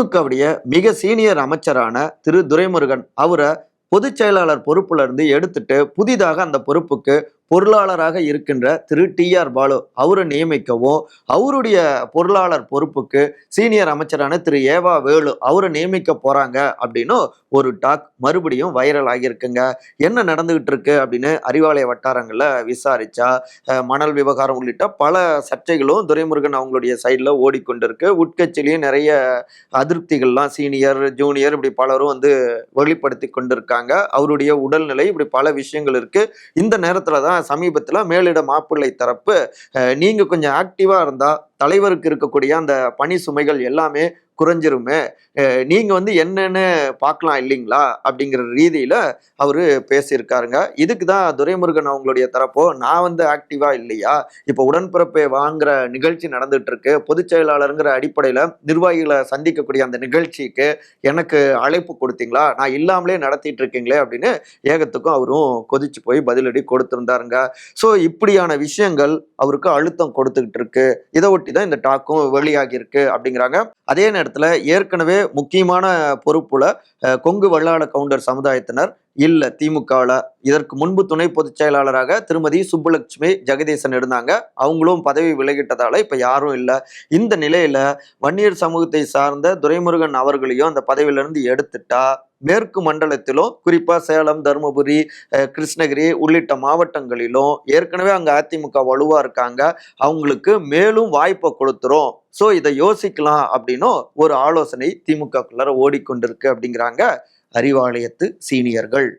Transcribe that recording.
திமுகவுடைய மிக சீனியர் அமைச்சரான திரு துரைமுருகன் அவரை பொதுச் செயலாளர் பொறுப்புல இருந்து எடுத்துட்டு புதிதாக அந்த பொறுப்புக்கு பொருளாளராக இருக்கின்ற திரு டி ஆர் பாலு அவரை நியமிக்கவும் அவருடைய பொருளாளர் பொறுப்புக்கு சீனியர் அமைச்சரான திரு ஏவா வேலு அவரை நியமிக்க போறாங்க அப்படின்னு ஒரு டாக் மறுபடியும் வைரல் ஆகியிருக்குங்க. என்ன நடந்துகிட்டு இருக்கு அப்படின்னு அறிவாலய வட்டாரங்களில் விசாரிச்சா மணல் விவகாரம் உள்ளிட்ட பல சர்ச்சைகளும் துரைமுருகன் அவங்களுடைய சைடில் ஓடிக்கொண்டிருக்கு. உட்கட்சியிலையும் நிறைய அதிருப்திகள்லாம் சீனியர் ஜூனியர் இப்படி பலரும் வந்து வெளிப்படுத்தி கொண்டிருக்காங்க. அவருடைய உடல்நிலை இப்படி பல விஷயங்கள் இருக்கு. இந்த நேரத்தில் தான் சமீபத்தில் மேலிட மாப்பிள்ளை தரப்பு நீங்கள் கொஞ்சம் ஆக்டிவா இருந்தால் தலைவருக்கு இருக்கக்கூடிய அந்த பணி சுமைகள் எல்லாமே குறைஞ்சிருமே. நீங்கள் வந்து என்னென்னு பார்க்கலாம் இல்லைங்களா? அப்படிங்கிற ரீதியில் அவர் பேசியிருக்காருங்க. இதுக்கு தான் துரைமுருகன் அவங்களுடைய தரப்போ நான் வந்து ஆக்டிவாக இல்லையா? இப்போ உடன்பிறப்பை வாங்குற நிகழ்ச்சி நடந்துட்டு இருக்கு பொதுச் செயலாளருங்கிற அடிப்படையில் நிர்வாகிகளை சந்திக்கக்கூடிய அந்த நிகழ்ச்சிக்கு எனக்கு அழைப்பு கொடுத்தீங்களா? நான் இல்லாமலே நடத்திட்டு இருக்கீங்களே அப்படின்னு ஏகத்துக்கும் அவரும் கொதிச்சு போய் பதிலடி கொடுத்துருந்தாருங்க. ஸோ இப்படியான விஷயங்கள் அவருக்கு அழுத்தம் கொடுத்துக்கிட்டு இருக்கு இதை ஒட்டி தான் இந்த டாக்கும் வெளியாகி இருக்கு அப்படிங்கிறாங்க. அதே நேரத்தில் ஏற்கனவே முக்கியமான பொறுப்புல கொங்கு வல்லாள கவுண்டர் சமுதாயத்தினர் இல்ல திமுகவில் இதற்கு முன்பு துணை பொதுச் செயலாளராக திருமதி சுப்புலட்சுமி ஜெகதீசன் இருந்தாங்க. அவங்களும் பதவி விலகிட்டதால இப்ப யாரும் இல்லை. இந்த நிலையில வன்னியர் சமூகத்தை சார்ந்த துரைமுருகன் அவர்களையும் அந்த பதவியிலிருந்து எடுத்துட்டா மேற்கு மண்டலத்திலும் குறிப்பாக சேலம் தருமபுரி கிருஷ்ணகிரி உள்ளிட்ட மாவட்டங்களிலும் ஏற்கனவே அங்கே அதிமுக வலுவாக இருக்காங்க. அவங்களுக்கு மேலும் வாய்ப்பை கொடுத்துரும். ஸோ இதை யோசிக்கலாம் அப்படின்னும் ஒரு ஆலோசனை திமுகக்குள்ளார ஓடிக்கொண்டிருக்கு அப்படிங்கிறாங்க அறிவாலயத்து சீனியர்கள்.